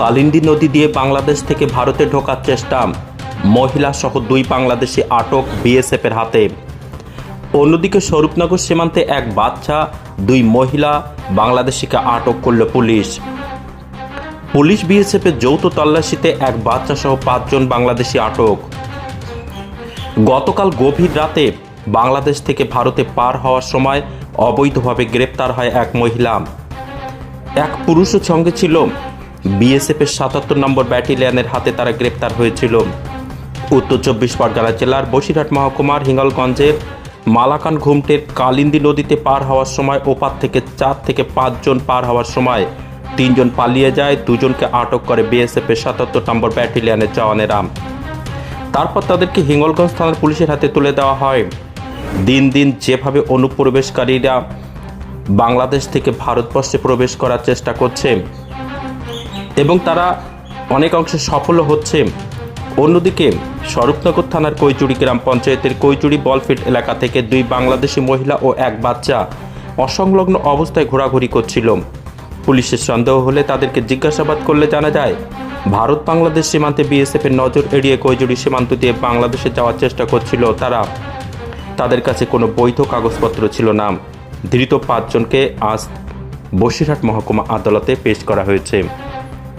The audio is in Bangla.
কালিন্দী নদী দিয়ে বাংলাদেশ থেকে ভারতে ঢোকার চেষ্টা। মহিলা সহ দুই বাংলাদেশি আটক বিএসএফের হাতে। অন্যদিকে স্বরূপনগর সীমান্তে এক বাচ্চা, দুই মহিলা বাংলাদেশিকে আটক করল পুলিশ। পুলিশ বিএসএফের যৌথ তল্লাশিতে এক বাচ্চা সহ পাঁচজন বাংলাদেশি আটক। গতকাল গভীর রাতে বাংলাদেশ থেকে ভারতে পার হওয়ার সময় অবৈধভাবে গ্রেপ্তার হয় এক মহিলা। এক পুরুষের সঙ্গে ছিল বিএসএফের সাতাত্তর নম্বর ব্যাটালিয়নের হাতে তারা গ্রেপ্তার হয়েছিল। উত্তর চব্বিশ পরগনা জেলার বসিরহাট মহকুমার হিঙ্গলগঞ্জের মালাকান ঘুমটের কালিন্দী নদীতে পার হওয়ার সময় ওপার থেকে চার থেকে পাঁচজন পার হওয়ার সময় তিনজন পালিয়ে যায়, দুজনকে আটক করে বিএসএফের সাতাত্তর নম্বর ব্যাটালিয়নের জওয়ানেরা। তারপর তাদেরকে হিঙ্গলগঞ্জ থানার পুলিশের হাতে তুলে দেওয়া হয়। দিন দিন যেভাবে অনুপ্রবেশকারীরা বাংলাদেশ থেকে ভারতবর্ষে প্রবেশ করার চেষ্টা করছে এবং তারা অনেক অংশে সফল হচ্ছে। অন্যদিকে, স্বরূপনগর থানার কৈচুড়ি গ্রাম পঞ্চায়েতের কৈচুড়ি বলফিট এলাকা থেকে দুই বাংলাদেশি মহিলা ও এক বাচ্চা অসংলগ্ন অবস্থায় ঘোরাঘুরি করছিল। পুলিশের সন্দেহ হলে তাদেরকে জিজ্ঞাসাবাদ করলে জানা যায়, ভারত বাংলাদেশ সীমান্তে বিএসএফের নজর এড়িয়ে কৈজুড়ি সীমান্ত দিয়ে বাংলাদেশে যাওয়ার চেষ্টা করছিল তারা। তাদের কাছে কোনো বৈধ কাগজপত্র ছিল না। ধৃত পাঁচজনকে আজ বসিরহাট মহকুমা আদালতে পেশ করা হয়েছে।